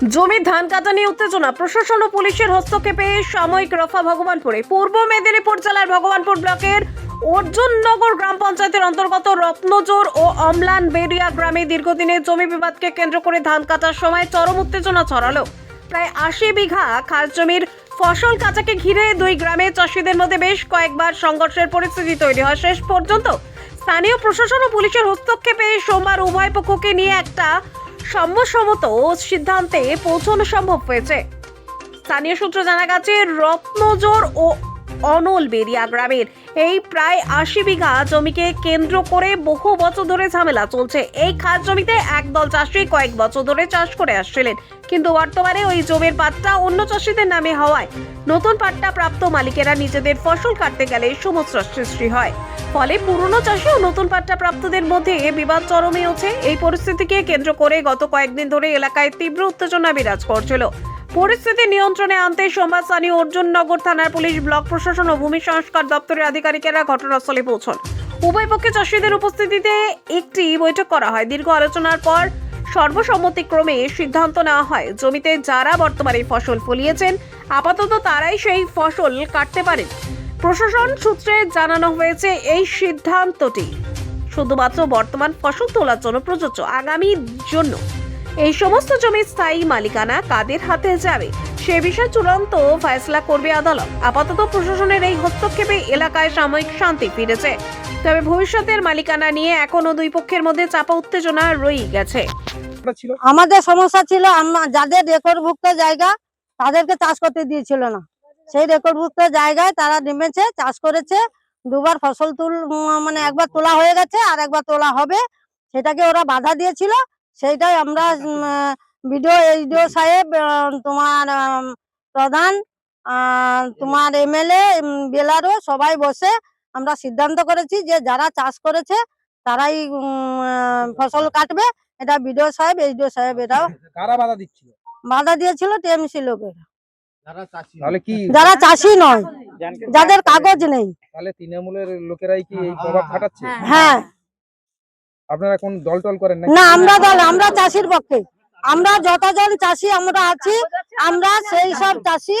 জমির ধান কাটা নিয়ে উত্তেজনা। প্রশাসন ও পুলিশের হস্তক্ষেপে সাময়িক রফা ভগবানপুরে। পূর্ব মেদিনীপুর জেলার ভগবানপুর ব্লকের অর্জুননগর গ্রাম পঞ্চায়েতের অন্তর্গত রত্নজোর ও অমলান বেরিয়া গ্রামে দীর্ঘদিনের জমি বিবাদকে কেন্দ্র করে ধান কাটার সময় চরম উত্তেজনা ছড়ালো। প্রায় আশি বিঘা খাস জমির ফসল কাঁচাকে ঘিরে দুই গ্রামে চাষিদের মধ্যে বেশ কয়েকবার সংঘর্ষের পরিস্থিতি তৈরি হয় শেষ পর্যন্ত। স্থানীয় প্রশাসন ও পুলিশের হস্তক্ষেপে সোমবার উভয় পক্ষকে নিয়ে একটা সম্মসম্মত সিদ্ধান্তে পৌঁছানো সম্ভব হয়েছে। স্থানীয় সূত্র জানা গেছে রত্নজোর ও অনল বেরিয়া গ্রামের। এই প্রায় আশি বিঘা জমিকে কেন্দ্র করে বহু বছর ধরে ঝামেলা চলছে। এই খাস জমিতে একদল চাষি কয়েক বছর ধরে চাষ করে আসছিলেন। কিন্তু বর্তমানে ওই জমির পাট্টা অন্য চাষিদের নামে হওয়ায় নতুন পাট্টা প্রাপ্ত মালিকেরা নিজেদের ফসল কাটতে গেলে সমস্যার সৃষ্টি হয়। ফলে পুরনো চাষি ও নতুন পাট্টা প্রাপ্তদের মধ্যে বিবাদ চরমে ওঠে। এই পরিস্থিতিকে কেন্দ্র করে গত কয়েকদিন ধরে এলাকায় তীব্র উত্তেজনা বিরাজ করছিল। পরিস্থিতি নিয়ন্ত্রণে আনতে সোমবার স্থানীয় অর্জুননগর থানার পুলিশ, ব্লক প্রশাসন ও ভূমি সংস্কার দপ্তরের আধিকারিকেরা ঘটনাস্থলে পৌঁছন। উভয় পক্ষে চাষিদের উপস্থিতিতে একটি বৈঠক করা হয়। দীর্ঘ আলোচনার পর সর্বসম্মতিক্রমে সিদ্ধান্ত নেওয়া হয়, জমিতে যারা বর্তমানে ফসল ফলিয়েছেন, আপাতত তারাই সেই ফসল কাটতে পারেন। প্রশাসন সূত্রে জানানো হয়েছে, এই সিদ্ধান্তটি শুধুমাত্র বর্তমান ফসল তোলার জন্য প্রযোজ্য, আগামী জন্য। এই সমস্ত জমির স্থায়ী মালিকানা কাদের হাতে যাবে? সে বিষয়ে চূড়ান্ত ফয়সলা করবে আদালত। আপাতত প্রশাসনের এই হস্তক্ষেপে এলাকায় সাময়িক শান্তি ফিরেছে। তবে ভবিষ্যতের মালিকানা নিয়ে এখনও দুই পক্ষের মধ্যে চাপা উত্তেজনা রয়ে গেছে। আমাদের সমস্যা ছিল আমরা যাদের রেকর্ডভুক্ত জায়গা তাদেরকে চাষ করতে দিয়েছিল না। সেই রেকর্ডভুক্ত জায়গায় তারা নেমেছে চাষ করেছে। দুবার ফসল তুল মানে একবার তোলা হয়ে গেছে আর একবার তোলা হবে। সেটাকে ওরা বাধা দিয়েছিল। সেইটাই আমরা বিডিও এইডিও সাহেব তোমার প্রধান আহ, তোমার এমএলএ বেলারও সবাই বসে আমরা সিদ্ধান্ত করেছি যে যারা চাষ করেছে তারাই ফসল কাটবে। এটা বিডিও সাহেব এইডিও সাহেব এরাও কারা বাধা দিচ্ছিল? বাধা দিয়েছিল টিএমসি লোকেরা। যারা চাষি নয় যাদের কাগজ নেই। তাহলে তৃণমূলের লোকেরাই কি এই প্রভাব খাটাচ্ছে? হ্যাঁ। আপনারা কোন দল টল করেন না আমরা দল আমরা চাষির পক্ষে। আমরা যতজন চাষি আমরা আছি আমরা সেই সব চাষি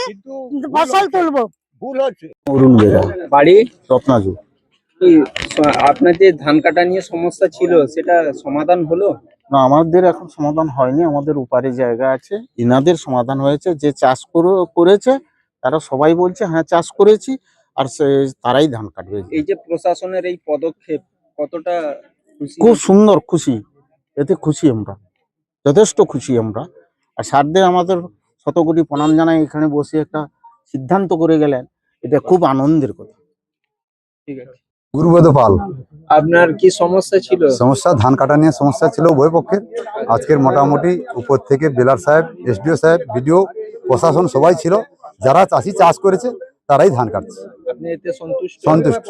ফসল তুলবো। অরুণ বেরা বাড়ি? রত্নাজু এই স- আপনার যে ধান কাটা নিয়ে সমস্যা ছিল সেটা সমাধান হলো? না আমাদের এখন সমাধান হয়নি আমাদের উপারে জায়গা আছে। ইনাদের সমাধান হয়েছে যে চাষ করেছে তারা সবাই বলছে হ্যাঁ চাষ করেছি। আর সে তারাই ধান কাটবে। এই যে প্রশাসনের এই পদক্ষেপ কতটা খুব সুন্দর খুশি। এতে খুশি আমরা। যথেষ্ট খুশি আমরা। আর স্যারদের আমাদের শত কোটি প্রণাম জানাই এখানে বসে একটা সিদ্ধান্ত করে গেলেন। এটা খুব আনন্দের কথা। ঠিক আছে। পাল। আপনার কি সমস্যা ছিল? সমস্যা ধান কাটা নিয়ে সমস্যা ছিল উভয় পক্ষের। আজকের মোটামুটি উপর থেকে বেলার সাহেব এসডিও সাহেব বিডিও প্রশাসন সবাই ছিল। যারা চাষি চাষ করেছে তারাই ধান কাটছে। আপনি এতে সন্তুষ্ট? সন্তুষ্ট।